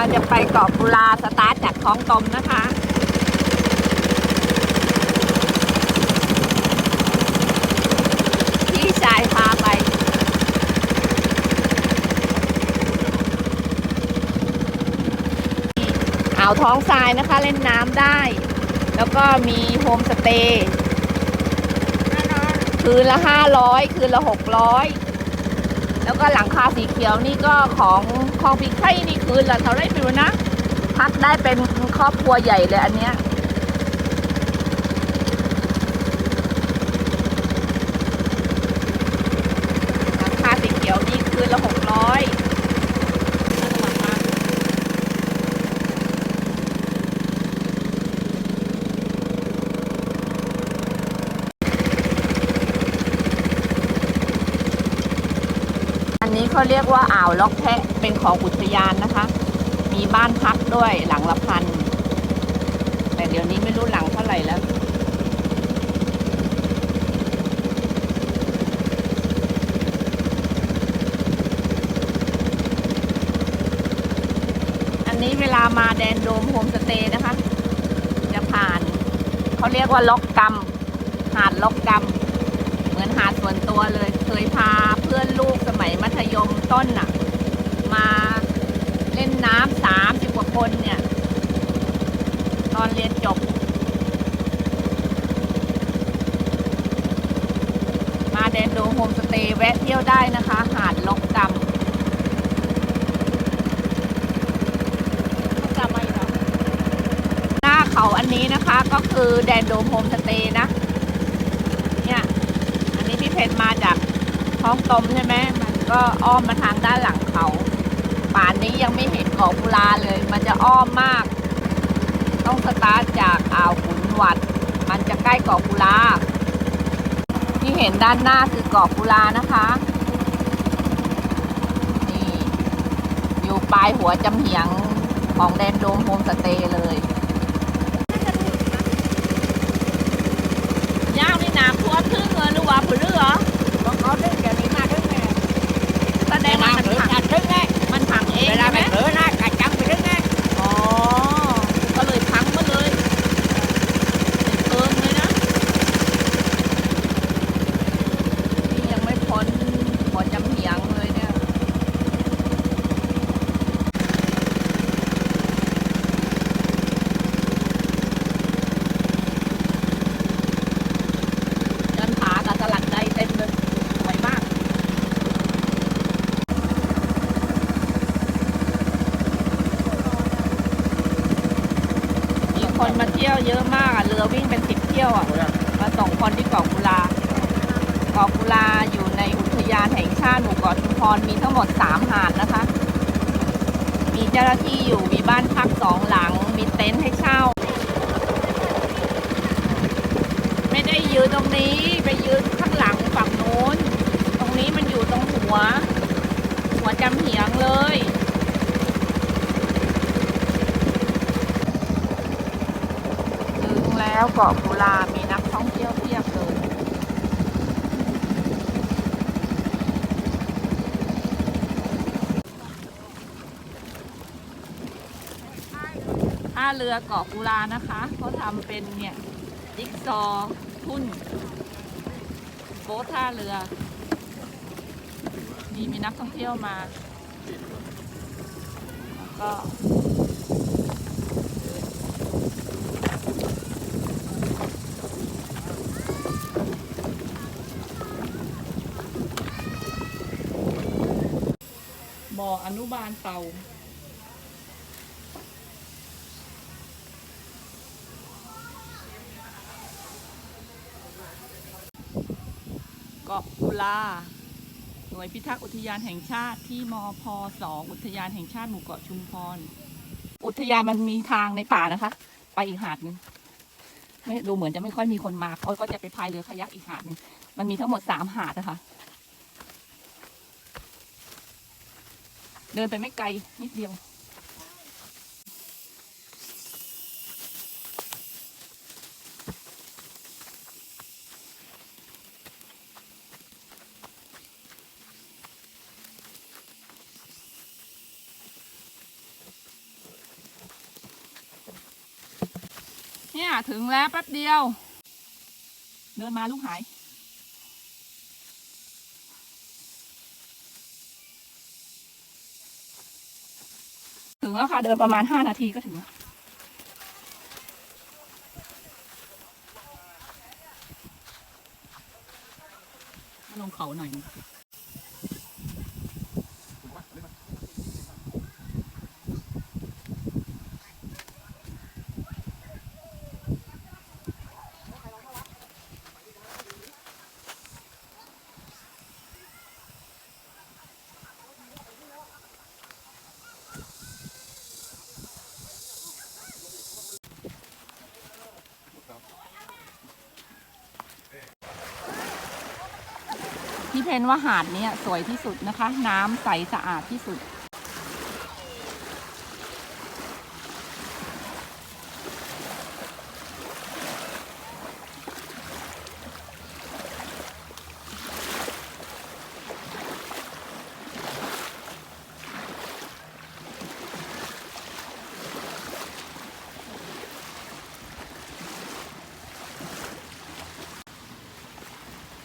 ลังจะไปเกาะกุลาสตาร์ทจากคลองตมนะคะพี่ชายพาไป อ่าวท้องทรายนะคะเล่นน้ำได้ แล้วก็มีโฮมสเตย์คืนละห้าร้อยคืนละหกร้อย แล้วก็หลังคาสีเขียวนี่ก็ของของปีไข่นี่คืนละเท่าไรไม่รู้นะ พักได้เป็นครอบครัวใหญ่เลยอันเนี้ย หลังคาสีเขียวนี่คืนละหกร้อย อันนี้ เขาเรียกว่าอ่าวล็อกแพะเป็นของอุทยานนะคะ มีบ้านพักด้วยหลังละพัน แต่เดี๋ยวนี้ไม่รู้หลังเท่าไหร่แล้วอันนี้เวลามาแดนโดมโฮมสเตย์นะคะ จะผ่าน เขาเรียกว่าล็อกกำหาดล็อกกำเหมือนหาดส่วนตัวเลย เคยพาเพื่อนลูกส มัยมัธยมต้นน่ะ มาเล่นน้ำสามสิบกว่าคนเนี่ย ตอนเรียนจบ มาแดนโดมโฮมสเตย์แวะเที่ยวได้นะคะ หาดล็อกกำกำมาอีกเหรอหน้าเขาอันนี้นะคะก็คือแดนโดมโฮมสเตย์นะ เนี่ย อันนี้พี่เพนมาจากท้องตมใช่ไหมมัน ก็อ้อมมาทางด้านหลังเขา ป่านนี้ยังไม่เห็นเกาะกุลาเลย มันจะอ้อมมาก ต้องสตาร์ทจากอ่าวขุนหวัด มันจะใกล้เกาะกุลา ที่เห็นด้านหน้าคือเกาะกุลานะคะนี่อยู่ปลายหัวจำเหียงของแดนโดมโฮมสเตย์เลยย่างนี่น้ำท่วมถึงเลยหรือว่าผืนเหรอ có có đứt giờ đi mà đứt nè แสดงว่ามั น đứt ผัง là đứt nè มันผังเอง rồi ใช่ là ไหม mày rửa nó cả trăm bị đứt nè อ๋อ ก็เลยพังมาเลยเป็นเพิงเลยนะ นี่ยังไม่พ้นหัวจำเหียงเลยเนี่ย เดินผากับสลัดใดเต็มเลยสวยมาก มีคนมาเที่ยวเยอะมากอะ เรือวิ่งเป็นสิบเที่ยวอะ มาส่งคนที่เกาะกุลา เกาะกุลาอยู่ในอุทยานแห่งชาติหมู่เกาะชุมพรมีทั้งหมดสามหาดนะคะ มีเจ้าหน้าที่อยู่มีบ้านพักสองหลัง มีเต็นท์ให้เช่า ไม่ได้ยืนตรงนี้ไปยืนข้างหลังฝั่งนู้น ตรงนี้มันอยู่ตรงหัว หัวจำเหียงเลยถึงแล้วเกาะกุลามีนักท่องเที่ยว เพียบเลยท่าเรือเกาะกุลานะคะเขาทำเป็นเนี่ยจิ๊กซอว์ทุ่นโบ๊ท่าเรือ มีมีนักท่องเที่ยวมาแล้วก็บ่ออนุบาลเต่า เกาะกุ ลา หน่วยพิทักษ์อุทยานแห่งชาติที่มพสองอุทยานแห่งชาติหมู่เกาะชุมพร อุทยานมันมีทางในป่านะคะ ไปอีกหาดหนึงไม่ดูเหมือนจะไม่ค่อยมีคนมาเขาก็จะไปพายเรือคายักอีกหาดหนึงมันมีทั้งหมดสามหาดนะคะ เดินไปไม่ไกลนิดเดียว เนี่ยถึงแล้วแป๊บเดียว เดินมาลูกหาย ถึงแล้วค่ะ เดินประมาณห้านาทีก็ถึงแล้วลงเขาหน่อย พี่เพนว่าหาดนี้สวยที่สุดนะคะ น้ำใสสะอาดที่สุด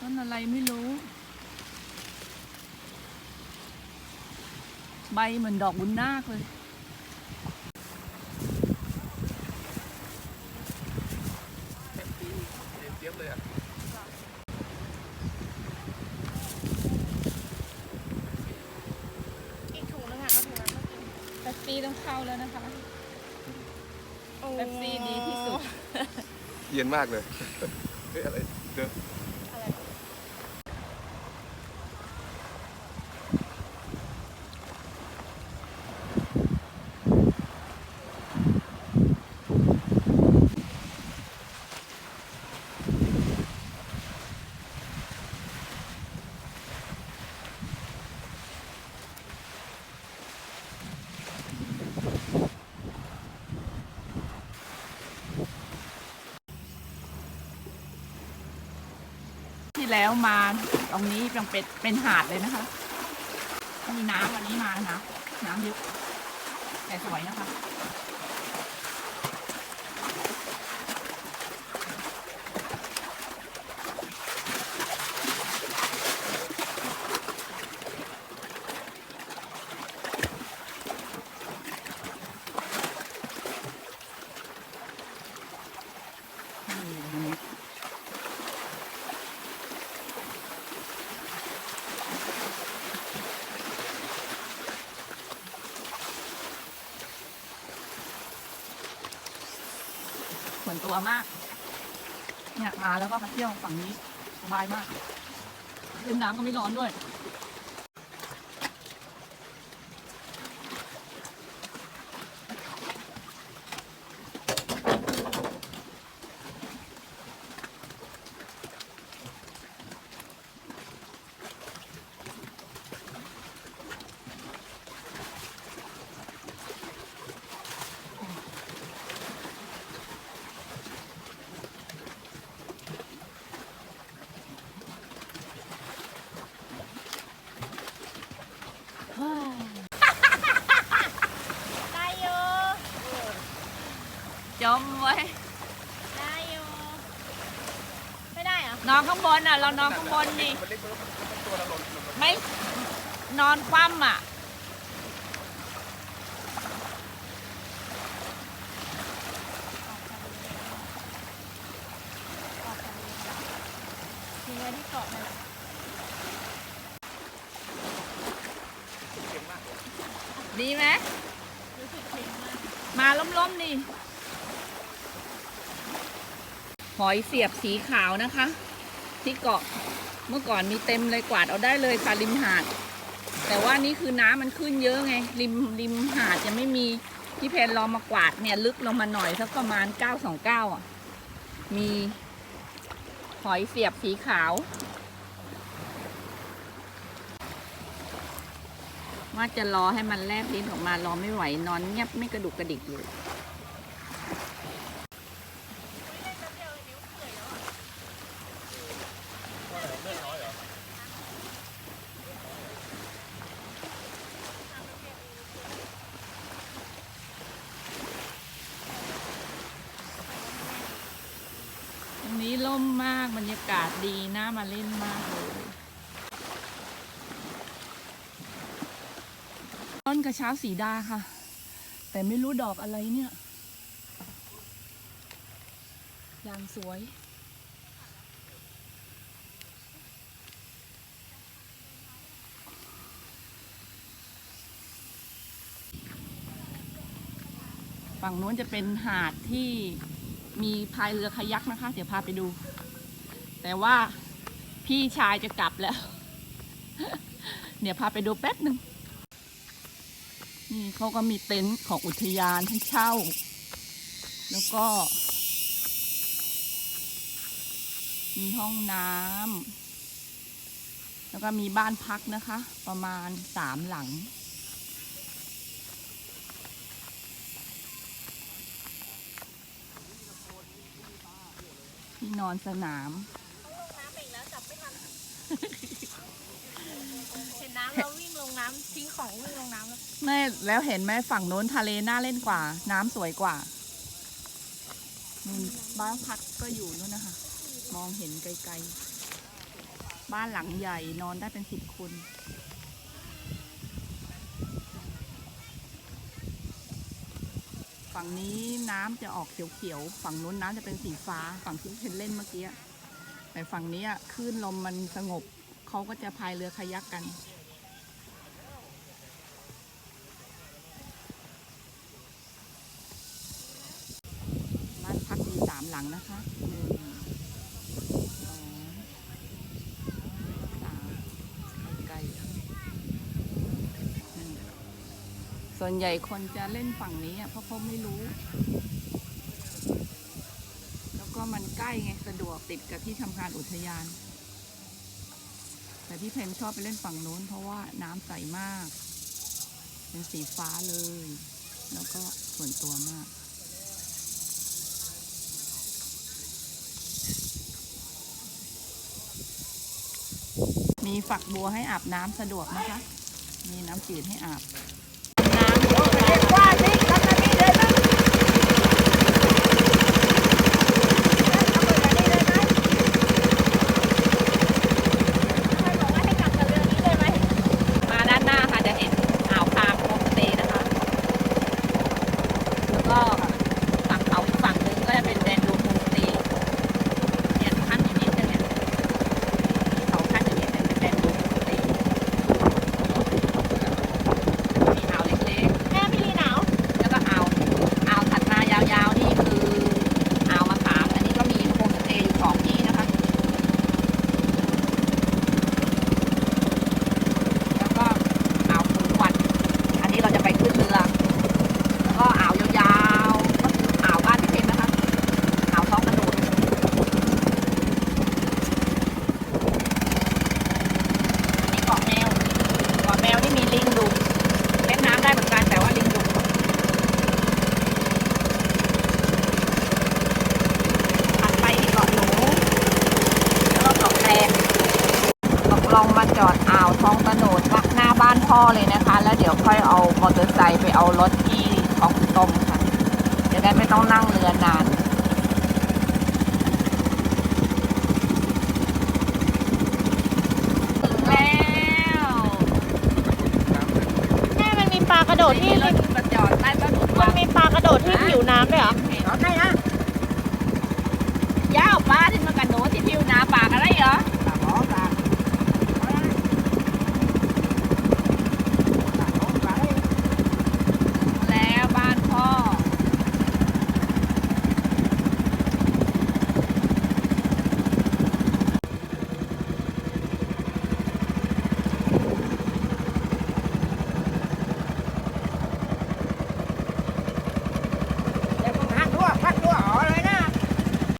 ต้นอะไรไม่รู้ ใบเหมือนดอกบุญนาคเลยเจี๊ยบเลยอะอีกถุงนึงอะเอาถุงนั้นมากินเป๊ปซี่ต้องเข้าแล้วนะคะเป๊ปซี่ดีที่สุด เย็นมากเลยเฮ้ยอะไรเดินอ แล้วมาตรงนี้ยังเป็นเป็นหาดเลยนะคะมีน้ำวันนี้มานะน้ำเยอะแต่สวยนะคะ ส่วน ตัวมาก เนี่ยมาแล้วก็มาเที่ยวฝั่งนี้สบายมากเล่นน้ำก็ไม่ร้อนด้วย ได้อยู่ จมไว้ได้อยู่ไม่ได้เหรอนอนข้างบนอะ เรานอนข้างบนนี่มันเล็กเบอร์มันตัวเราหล่นหล่นไม่นอนคว่ำอะมีไว้ที่เกาะนั่นแหละเก่งมากเลยดีไหมรู้สึกเค็มมากมาล้มๆนี่ หอยเสียบสีขาวนะคะ ที่เกาะเมื่อก่อนมีเต็มเลยกวาดเอาได้เลยค่ะริมหาด แต่ว่านี่คือน้ำมันขึ้นเยอะไง ริมริมหาดยังไม่มีพี่เพนลองมากวาดเนี่ยลึกลงมาหน่อยสักประมาณ929อะ มีหอยเสียบสีขาว ว่าจะรอให้มันแลบลิ้นออกมารอไม่ไหวนอนเงียบไม่กระดุกกระดิกอยู่ รยากาศดีน่ามาเล่นมากเลยต้นกระเช้าสีดาค่ะ แต่ไม่รู้ดอกอะไรเนี่ยอย่างสวยฝั่งนู้นจะเป็นหาดที่ มีพายเรือคายักนะคะ เดี๋ยวพาไปดู แต่ว่าพี่ชายจะกลับแล้ว เดี๋ยวพาไปดูแป๊บหนึ่งนี่เขาก็มีเต็นท์ของอุทยานให้เช่า แล้วก็ มีห้องน้ำแล้วก็มีบ้านพักนะคะ ประมาณสามหลัง ที่นอนสนาม น้ำอีกแล้วจับไม่ทัน เห็นน้ำเราวิ่งลงน้ำทิ้งของวิ่งลงน้ำแล้วแม่แล้วเห็นไหมฝั่งโน้นทะเลน่าเล่นกว่า น้ำสวยกว่านู่นบ้านพักก็อยู่นู่นนะคะ มองเห็นไกลๆ บ้านหลังใหญ่นอนได้เป็นสิบคน ฝั่งนี้น้ำจะออกเขียวๆ ฝั่งนู้นน้ำจะเป็นสีฟ้า ฝั่งที่เพนเล่นเมื่อกี้ แต่ฝั่งนี้อะคลื่นลมมันสงบ เขาก็จะพายเรือคายักกันบ้านพักมีสามหลังนะคะหนึ่งสองสามใกล้ๆอืม ส่วนใหญ่คนจะเล่นฝั่งนี้อะเพราะเขาไม่รู้ แล้วก็มันใกล้ไงสะดวกติดกับที่ทำการอุทยาน แต่พี่เพนชอบไปเล่นฝั่งโน้น เพราะว่าน้ำใสมาก เป็นสีฟ้าเลย แล้วก็ส่วนตัวมากมีฝักบัวให้อาบน้ำสะดวกนะคะ มีน้ำจืดให้อาบำ เรียกว่านี่กันนะนี่เลยนะเอาไปแบบนี้เลยไหม ใครบอกว่าให้กลับกับเรือนี้เลยไหม มาด้านหน้าค่ะจะเห็นอ่าวคามโฮมสเตย์นะคะ แล้วก็ฝั่งเขาอีกฝั่งหนึ่งก็จะเป็นแดนดูโฮมสเตย์เนี่ยขั้นอยู่นิดนึงเนี่ยเขาขั้นอยู่นิดนึงเป็นแดนดูโฮมสเตย์มีอ่าวเล็กๆ แม่พี่ลีหนาว แล้วก็อ่าวอ่าวถัดมายาวๆนี่คืออ่าวมะขาม อันนี้ก็มีโฮมสเตย์อยู่สองที่นะคะ แล้วก็อ่าวขุนหวัน อันนี้เราจะไปขึ้นเรือ แล้วก็อ่าวยาวๆ ก็คืออ่าวบ้านพี่เพชรนะคะ อ่าวท้องกระโดดอันนี้เกาะแมว เกาะแมวนี่มีลิงดุเล่นน้ำได้เหมือนกันแต่ว่าลิงดุ ถัดไปที่เกาะหนู แล้วก็เกาะแตงตกลงมาจ อดอ่าวท้องตะโนดหน้าบ้านพ่อเลยนะคะ แล้วเดี๋ยวค่อยเอามอเตอร์ไซค์ไปเอารถที่ของตมค่ะจะได้ไม่ต้องนั่งเรือนานถึงแล้วแม่มันมีปลากระโดดที่รถมาจอดใต้ต้นมันมีปลากระโดดที่ผิวน้ำด้วยเหรอเอาได้นะย่าวป้าที่มากระโดดที่ผิวหนาปากอะไรเหรอเ